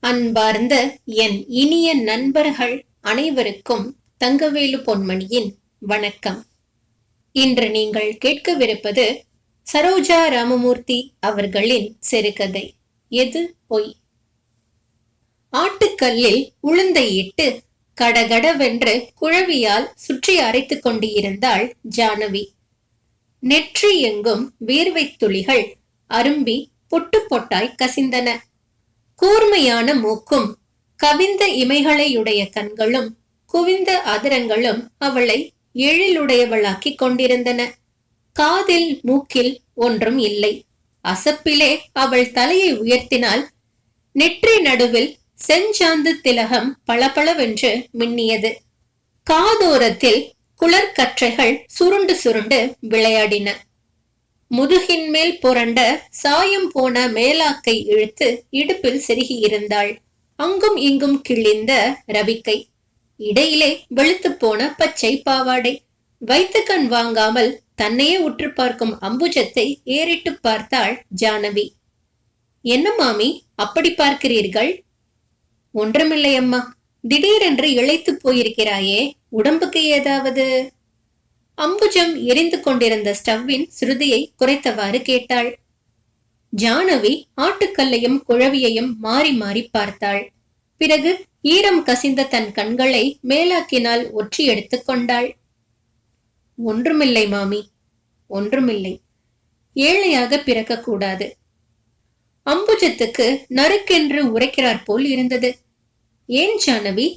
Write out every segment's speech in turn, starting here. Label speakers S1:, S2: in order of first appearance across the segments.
S1: அன்பார்ந்த என் இனிய நண்பர்கள் அனைவருக்கும் தங்கவேலு பொன்மணியின் வணக்கம். இன்று நீங்கள் கேட்கவிருப்பது சரோஜா ராமமூர்த்தி அவர்களின் சிறுகதை. எது பொய்? ஆட்டுக்கல்லில் உளுந்தை இட்டு கடகடவென்று குழவியால் சுற்றி அரைத்துக் கொண்டிருந்தாள் ஜானவி. நெற்றி எங்கும் வேர்வைத் துளிகள் அரும்பி பொட்டு பொட்டாய் கசிந்தன. கூர்மையான மூக்கும் கவிந்த இமைகளையுடைய கண்களும் குவிந்த அதிரங்களும் அவளை எழிலுடையவளாக்கிக் கொண்டிருந்தன. காதில் மூக்கில் ஒன்றும் இல்லை. அசப்பிலே அவள் தலையை உயர்த்தினால் நெற்றி நடுவில் செஞ்சாந்து திலகம் பளபளவென்று மின்னியது. காதோரத்தில் குளர்கற்றைகள் சுருண்டு சுருண்டு விளையாடின. முதுகின் மேல் புரண்ட சாயம் போன மேலாக்கை இழுத்து இடுப்பில் செருகியிருந்தாள் அங்கும் இங்கும் கிழிந்த ரவிக்கை. இடையிலே வெளுத்து போன பச்சை பாவாடை. வைத்து கண் வாங்காமல் தன்னையே உற்று பார்க்கும் அம்புஜத்தை ஏறிட்டு பார்த்தாள் ஜானவி. என்ன மாமி அப்படி பார்க்கிறீர்கள்? ஒன்றுமில்லை அம்மா. திடீரென்று இழைத்து போயிருக்கிறாயே. உடம்புக்கு ஏதாவது அம்புஜம் எரிந்து கொண்டிருந்த ஸ்டவ்வின் சுருதியை குறைத்தவாறு கேட்டாள். ஜானவி ஆட்டுக்கல்லையும் குழவியையும் மாறி மாறி பார்த்தாள். பிறகு ஈரம் கசிந்த தன் கண்களை மேலாக்கினால் ஒற்றி எடுத்துக் கொண்டாள். ஒன்றுமில்லை மாமி ஒன்றுமில்லை. ஏழையாக பிறக்கக்கூடாது. அம்புஜத்துக்கு நறுக்கென்று உரைக்கிறார் போல் இருந்தது. ஏன் ஜானவி?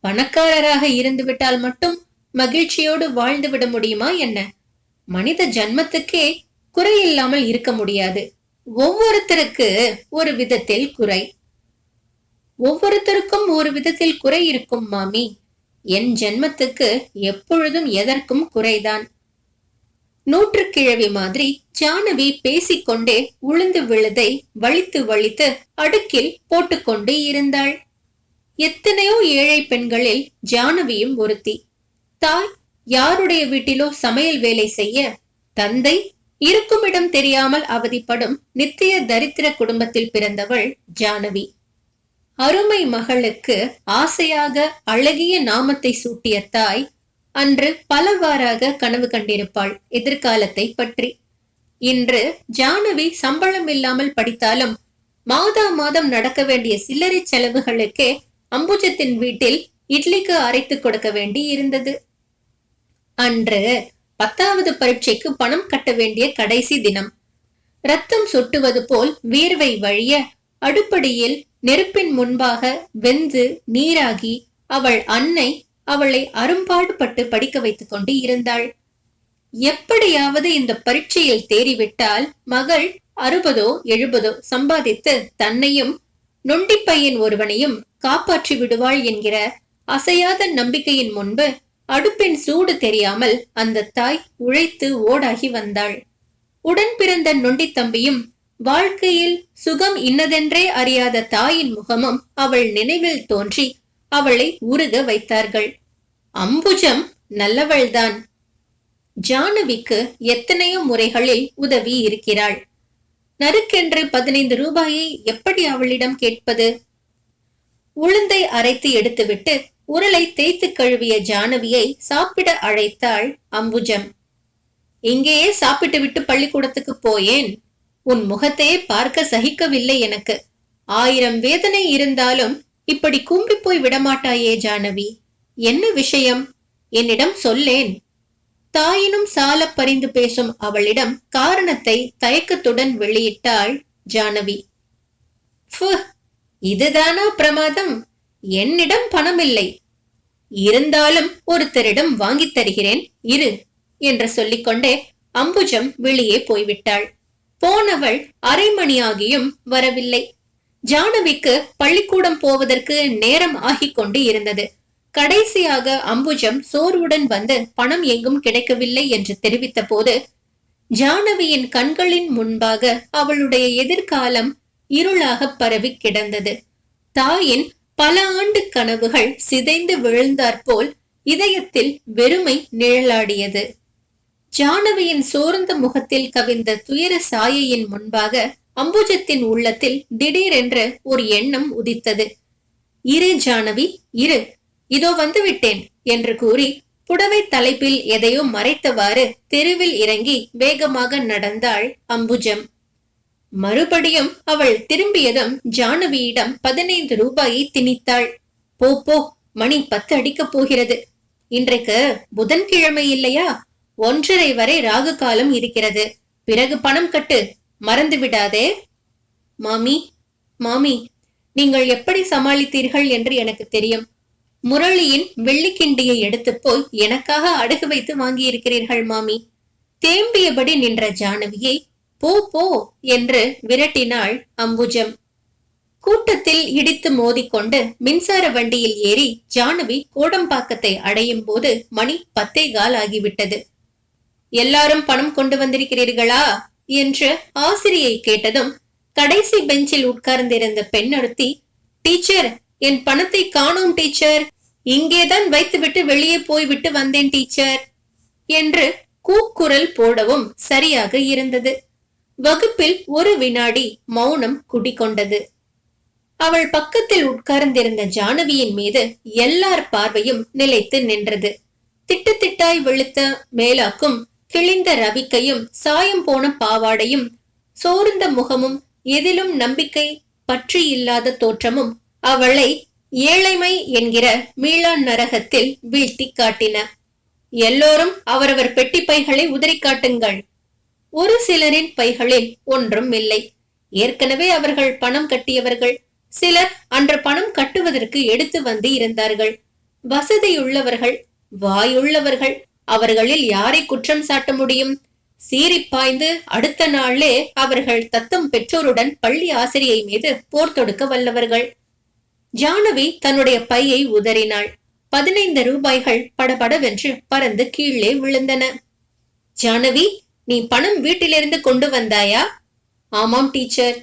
S1: பணக்காரராக இருந்து விட்டால் மட்டும் மகிழ்ச்சியோடு வாழ்ந்து விட முடியுமா என்ன? மனித ஜன்மத்துக்கே குறையில்லாமல் இருக்க முடியாது. ஒவ்வொருத்தருக்கு ஒரு விதத்தில் குறை. ஒவ்வொருத்தருக்கும் ஒரு விதத்தில் குறை இருக்கும் மாமி. என் ஜென்மத்துக்கு எப்பொழுதும் எதற்கும் குறைதான். நூற்று கிழவி மாதிரி ஜானவி பேசிக்கொண்டே உளுந்து விழுதை வலித்து வலித்து அடுக்கில் போட்டுக்கொண்டு இருந்தாள். எத்தனையோ ஏழை பெண்களில் ஜானவியும் ஒருத்தி. தாய் யாருடைய வீட்டிலோ சமையல் வேலை செய்ய தந்தை இருக்குமிடம் தெரியாமல் அவதிப்படும் நித்திய தரித்திர குடும்பத்தில் பிறந்தவள் ஜானவி. அருமை மகளுக்கு ஆசையாக அழகிய நாமத்தை சூட்டிய தாய் அன்று பலவாறாக கனவு கண்டிருப்பாள் எதிர்காலத்தை பற்றி. இன்று ஜானவி சம்பளம் இல்லாமல் படித்தாலும் மாதா மாதம் நடக்க வேண்டிய சில்லறை செலவுகளுக்கே அம்புஜத்தின் வீட்டில் இட்லிக்கு அரைத்து கொடுக்க வேண்டி இருந்தது அன்று பத்தாவது பரீட்சைக்கு பணம் கட்ட வேண்டிய கடைசி தினம். ரத்தம் சொட்டுவது போல் வியர்வை வழிய அடுப்படியில் நெருப்பின் முன்பாக வெந்து நீராகி அவள் அன்னை அவளை அரும்பாடுபட்டு படிக்க வைத்துக் கொண்டு இருந்தாள். எப்படியாவது இந்த பரீட்சையில் தேறிவிட்டால் மகள் அறுபதோ எழுபதோ சம்பாதித்து தன்னையும் நொண்டிப்பையன் ஒருவனையும் காப்பாற்றி விடுவாள் என்கிற அசையாத நம்பிக்கையின் முன்பு அடுப்பின் சூடு தெரியாமல் அந்த தாய் உழைத்து ஓடாகி வந்தாள். உடன் பிறந்த நொண்டி தம்பியும் வாழ்க்கையில் சுகம் இன்னதென்றே அறியாத தாயின் முகமும் அவள் நினைவில் தோன்றி அவளை உருக வைத்தார்கள். அம்புஜம் நல்லவள்தான். ஜானவிக்கு எத்தனையோ முறைகளில் உதவி இருக்கிறாள். நறுக்கென்று பதினைந்து ரூபாயை எப்படி அவளிடம் கேட்பது? உளுந்தை அரைத்து எடுத்துவிட்டு உருளை தேய்த்து கழுவிய ஜானவியை சாப்பிட அழைத்தாள் அம்புஜம். இங்கேயே சாப்பிட்டு விட்டு பள்ளிக்கூடத்துக்கு போயேன்? உன் முகத்தையே பார்க்க சகிக்கவில்லை எனக்கு. ஆயிரம் வேதனை இருந்தாலும் இப்படி கும்பி போய் விடமாட்டாயே ஜானவி. என்ன விஷயம்? என்னிடம் சொல்லேன். தாயினும் சால பறிந்து பேசும் அவளிடம் காரணத்தை தயக்கத்துடன் வெளியிட்டாள் ஜானவி. இதுதானா பிரமாதம்? என்னிடம் பணம் இல்லை இருந்தாலும் ஒருத்தரிடம் வாங்கித் தருகிறேன் இரு என்று சொல்லிக்கொண்டே அம்புஜம் வெளியே போய்விட்டாள். போனவள் அரை மணியாகியும் வரவில்லை. ஜானவிக்கு பள்ளிக்கூடம் போவதற்கு நேரம் ஆகிக் கொண்டு இருந்தது. கடைசியாக அம்புஜம் சோர்வுடன் வந்து பணம் எங்கும் கிடைக்கவில்லை என்று தெரிவித்த போது ஜானவியின் கண்களின் முன்பாக அவளுடைய எதிர்காலம் இருளாக பரவி கிடந்தது. தாயின் பல ஆண்டு கனவுகள் சிதைந்து விழுந்தாற்போல் இதயத்தில் வெறுமை நிழலாடியது. ஜானவியின் சோர்ந்த முகத்தில் கவிந்த துயர சாயையின் முன்பாக அம்புஜத்தின் உள்ளத்தில் திடீரென்று ஒரு எண்ணம் உதித்தது. இரு ஜானவி இரு. இதோ வந்துவிட்டேன் என்று கூறி புடவை தலைப்பில் எதையோ மறைத்தவாறு தெருவில் இறங்கி வேகமாக நடந்தாள் அம்புஜம். மறுபடியும் அவள் திரும்பியதும் ஜானவியிடம் பதினைந்து ரூபாயை திணித்தாள். போ போ மணி பத்து அடிக்கப் போகிறது. இன்றைக்கு புதன்கிழமை இல்லையா? ஒன்றரை வரை ராகு காலம் இருக்கிறது. பிறகு பணம் கட்டு. மறந்து விடாதே. மாமி மாமி நீங்கள் எப்படி சமாளித்தீர்கள் என்று எனக்கு தெரியும். முரளியின் வெள்ளிக்கிண்டியை எடுத்து போய் எனக்காக அடகு வைத்து வாங்கியிருக்கிறீர்கள் மாமி. தேம்பியபடி நின்ற ஜானவியை போ போ என்று விரட்டினாள் அம்புஜம். கூட்டத்தில் இடித்து மோதிக்கொண்டு மின்சார வண்டியில் ஏறி ஜானவி கோடம்பாக்கத்தை அடையும் போது மணி பத்தே கால் ஆகிவிட்டது. எல்லாரும் பணம் கொண்டு வந்திருக்கிறீர்களா? என்று ஆசிரியை கேட்டதும் கடைசி பெஞ்சில் உட்கார்ந்திருந்த பெண்ணொருத்தி டீச்சர் என் பணத்தை காணோம் டீச்சர். இங்கேதான் வைத்துவிட்டு வெளியே போய்விட்டு வந்தேன் டீச்சர். என்று கூக்குரல் போடவும் சரியாக இருந்தது. வகுப்பில் ஒரு வினாடி மௌனம் குடிக்கொண்டது அவள் பக்கத்தில் உட்கார்ந்திருந்த ஜானவியின் மீது எல்லார் பார்வையும் நிலைத்து நின்றது. திட்டு திட்டாய் வெளுத்த மேலாக்கும் கிழிந்த ரவிக்கையும் சாயம் போன பாவாடையும் சோர்ந்த முகமும் எதிலும் நம்பிக்கை பற்றி இல்லாத தோற்றமும் அவளை ஏழைமை என்கிற மீளா நரகத்தில் வீழ்த்தி காட்டின. எல்லோரும் அவரவர் பெட்டி பைகளை உதறி காட்டுங்கள். ஒரு சிலரின் பைகளில் ஒன்றும் இல்லை. ஏற்கனவே அவர்கள் பணம் கட்டியவர்கள். சிலர் அன்று பணம் கட்டுவதற்கு எடுத்து வந்து இருந்தார்கள். வசதியுள்ளவர்கள் வாயுள்ளவர்கள் அவர்களில் யாரை குற்றம் சாட்ட முடியும்? சீறி பாய்ந்து அடுத்த நாளே அவர்கள் தத்தம் பெற்றோருடன் பள்ளி ஆசிரியை மீது போர் தொடுக்க வல்லவர்கள். ஜானவி தன்னுடைய பையை உதறினாள். பதினைந்து ரூபாய்கள் படபடவென்று பறந்து கீழே விழுந்தன. ஜானவி நீ பணம் வீட்டிலிருந்து கொண்டு வந்தாயா? ஆமாம் டீச்சர்.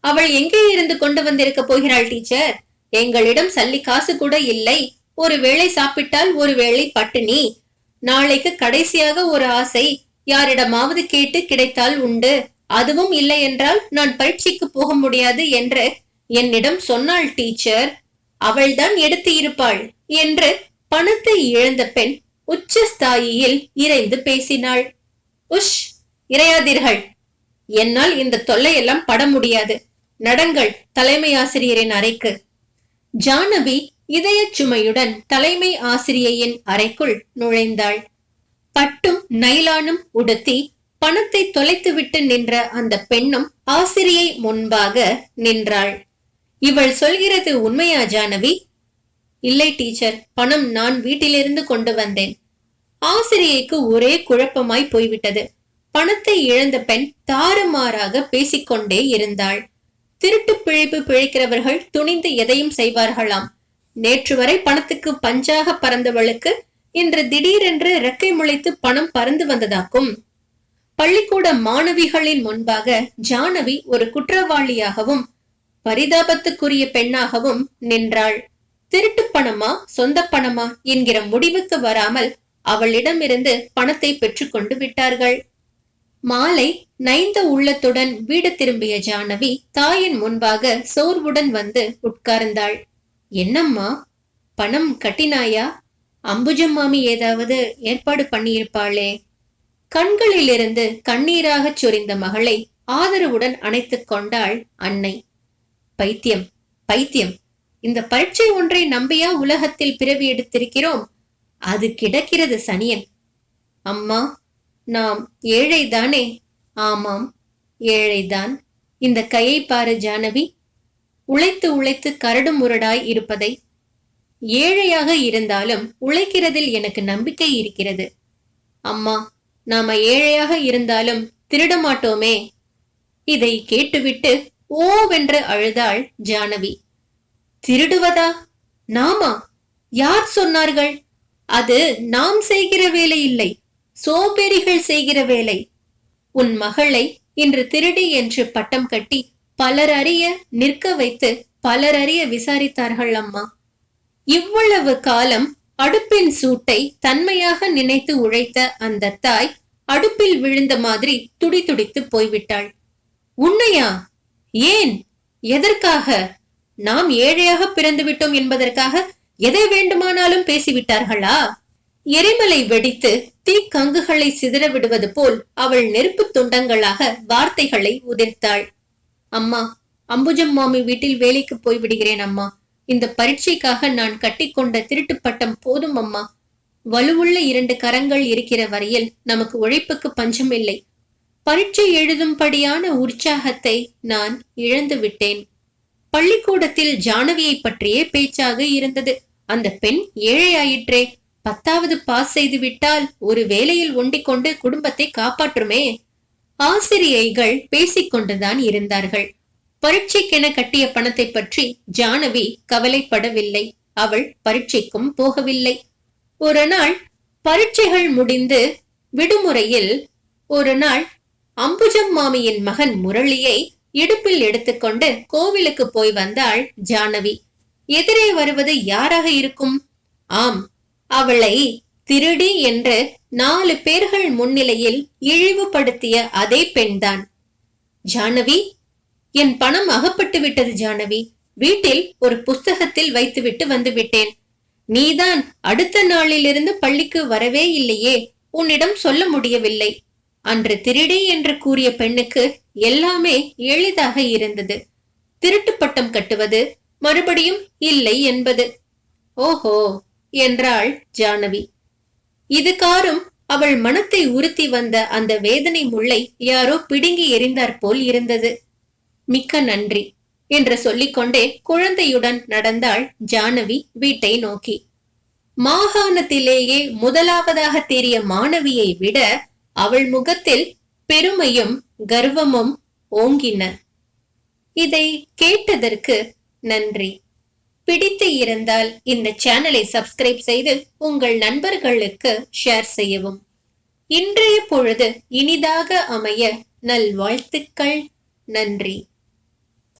S1: அவள் எங்கே இருந்து கொண்டு வந்திருக்க போகிறாள் டீச்சர்? எங்களிடம் சல்லி காசு கூட இல்லை. ஒரு வேளை சாப்பிட்டால் ஒரு வேளை பட்டினி. நாளைக்கு கடைசியாக ஒரு ஆசை. யாரிடமாவது கேட்டு கிடைத்தால் உண்டு. அதுவும் இல்லை என்றால் நான் பரீட்சைக்கு போக முடியாது என்று என்னிடம் சொன்னாள் டீச்சர். அவள்தான் எடுத்து இருப்பாள் என்று பணத்தை இழந்த பெண் உச்சஸ்தாயியில் இறைந்து பேசினாள். உஷ் இறையாதீர்கள் என்னால் இந்த தொல்லையெல்லாம் பட முடியாது. நடங்கள் தலைமை ஆசிரியரின் அறைக்கு. ஜானவி இதயச் சுமையுடன் தலைமை ஆசிரியையின் அறைக்குள் நுழைந்தாள். பட்டும் நைலானும் உடுத்தி பணத்தை தொலைத்துவிட்டு நின்ற அந்த பெண்ணும் ஆசிரியை முன்பாக நின்றாள். இவள் சொல்கிறது உண்மையா ஜானவி? இல்லை டீச்சர். பணம் நான் வீட்டிலிருந்து கொண்டு வந்தேன். ஆசிரியைக்கு ஒரே குழப்பமாய் போய்விட்டது. பணத்தை இழந்த பெண் தாறுமாறாக பேசிக்கொண்டே இருந்தாள். திருட்டு பிழைப்பு பிழைக்கிறவர்கள் துணிந்து எதையும் செய்வார்களாம். நேற்று வரை பணத்துக்கு பஞ்சாக பறந்தவளுக்கு இன்று திடீரென்று ரெக்கை முளைத்து பணம் பறந்து வந்ததாக்கும். பள்ளிக்கூட மாணவிகளின் முன்பாக ஜானவி ஒரு குற்றவாளியாகவும் பரிதாபத்துக்குரிய பெண்ணாகவும் நின்றாள். திருட்டு பணமா சொந்த பணமா என்கிற முடிவுக்கு வராமல் அவளிடமிருந்து பணத்தை பெற்றுக்கொண்டு விட்டார்கள். மாலை நைந்த உள்ளத்துடன் வீடு திரும்பிய ஜானவி தாயின் முன்பாக சோர்வுடன் வந்து உட்கார்ந்தாள். என்னம்மா பணம் கட்டினாயா? அம்புஜம் மாமி ஏதாவது ஏற்பாடு பண்ணியிருப்பாளே? கண்களிலிருந்து கண்ணீராகச் சொரிந்த மகளை ஆதரவுடன் அணைத்துக் கொண்டாள் அன்னை. பைத்தியம் பைத்தியம் இந்த பரீட்சை ஒன்றை நம்பியா உலகத்தில் பிறவி எடுத்திருக்கிறோம்? அது கிடக்கிறது சனியன். அம்மா நாம் ஏழைதானே? ஆமாம் ஏழைதான். இந்த கையை பாரு ஜானவி உழைத்து உழைத்து கரடு முரடாய் இருப்பதை. ஏழையாக இருந்தாலும் உழைக்கிறதில் எனக்கு நம்பிக்கை இருக்கிறது. அம்மா நாம ஏழையாக இருந்தாலும் திருட மாட்டோமே இதை கேட்டுவிட்டு ஓவென்று அழுதாள் ஜானவி திருடுவதா? நாமா? யார் சொன்னார்கள்? அது நாம் செய்கிற வேலை இல்லை சோம்பேறிகள் செய்கிற வேலை. உன் மகளை இன்று திருடி என்று பட்டம் கட்டி பலர் அறிய நிற்க வைத்து பலர் அறிய விசாரித்தார்கள் அம்மா. இவ்வளவு காலம் அடுப்பின் சூட்டை தன்மையாக நினைத்து உழைத்த அந்த தாய் அடுப்பில் விழுந்த மாதிரி துடி துடித்து போய்விட்டாள். உண்மையா ஏன்? எதற்காக? நாம் ஏழையாக பிறந்து விட்டோம் என்பதற்காக எதை வேண்டுமானாலும் பேசிவிட்டார்களா? எரிமலை வெடித்து தீக்கங்குகளை சிதற விடுவது போல் அவள் நெருப்பு துண்டங்களாக வார்த்தைகளை உதிர்த்தாள். அம்மா அம்புஜம் மாமி வீட்டில் வேலைக்கு போய் விடுகிறேன் அம்மா. இந்த பரீட்சைக்காக நான் கட்டிக்கொண்ட திருட்டு பட்டம் போதும் அம்மா. வலுவுள்ள இரண்டு கரங்கள் இருக்கிற வரையில் நமக்கு உழைப்புக்கு பஞ்சமில்லை பரீட்சை எழுதும்படியான உற்சாகத்தை நான் இழந்து விட்டேன் பள்ளிக்கூடத்தில் ஜானகியை பற்றியே பேச்சாக இருந்தது. அந்த பெண் ஏழையாயிற்றே. பத்தாவது பாஸ் செய்து விட்டால் ஒரு வேலையில் ஒண்டிக் கொண்டு குடும்பத்தை காப்பாற்றுமே. ஆசிரியைகள் பேசிக்கொண்டுதான் இருந்தார்கள். பரீட்சைக்கென கட்டிய பணத்தை பற்றி ஜானவி கவலைப்படவில்லை. அவள் பரீட்சைக்கும் போகவில்லை. ஒரு நாள் பரீட்சைகள் முடிந்து விடுமுறையில் ஒரு நாள் அம்புஜம் மாமியின் மகன் முரளியை இடுப்பில் எடுத்துக்கொண்டு கோவிலுக்கு போய் வந்தாள் ஜானவி. எதிரே வருவது யாராக இருக்கும்? ஆம் அவளை திருடி என்று நாலு பேர்கள் முன்னிலையில் இழிவுபடுத்திய அதே பெண்தான். ஜானவி என் பணம் அகப்பட்டு விட்டது ஜானவி. வீட்டில் ஒரு புஸ்தகத்தில் வைத்துவிட்டு வந்து விட்டேன். நீதான் அடுத்த நாளிலிருந்து பள்ளிக்கு வரவே இல்லையே. உன்னிடம் சொல்ல முடியவில்லை. அன்று திருடி என்று கூறிய பெண்ணுக்கு எல்லாமே எளிதாக இருந்தது. திருட்டு பட்டம் கட்டுவது மறுபடியும் இல்லை என்பது. ஓஹோ! என்றாள் ஜானவி. இதுகாரும் அவள் மனத்தை உறுத்தி வந்த அந்த வேதனை முல்லை யாரோ பிடுங்கி எறிந்தார் போல் இருந்தது. மிக்க நன்றி! என்று சொல்லிக்கொண்டே குழந்தையுடன் நடந்தாள் ஜானவி வீட்டை நோக்கி. மாகாணத்திலேயே முதலாவதாக தெரிய மாணவியை விட அவள் முகத்தில் பெருமையும் கர்வமும் ஓங்கின. இதை கேட்டதற்கு நன்றி. பிடித்து இருந்தால் இந்த சேனலை சப்ஸ்கிரைப் செய்து உங்கள் நண்பர்களுக்கு ஷேர் செய்யவும். இன்றைய பொழுது இனிதாக அமைய நல்வாழ்த்துக்கள். நன்றி.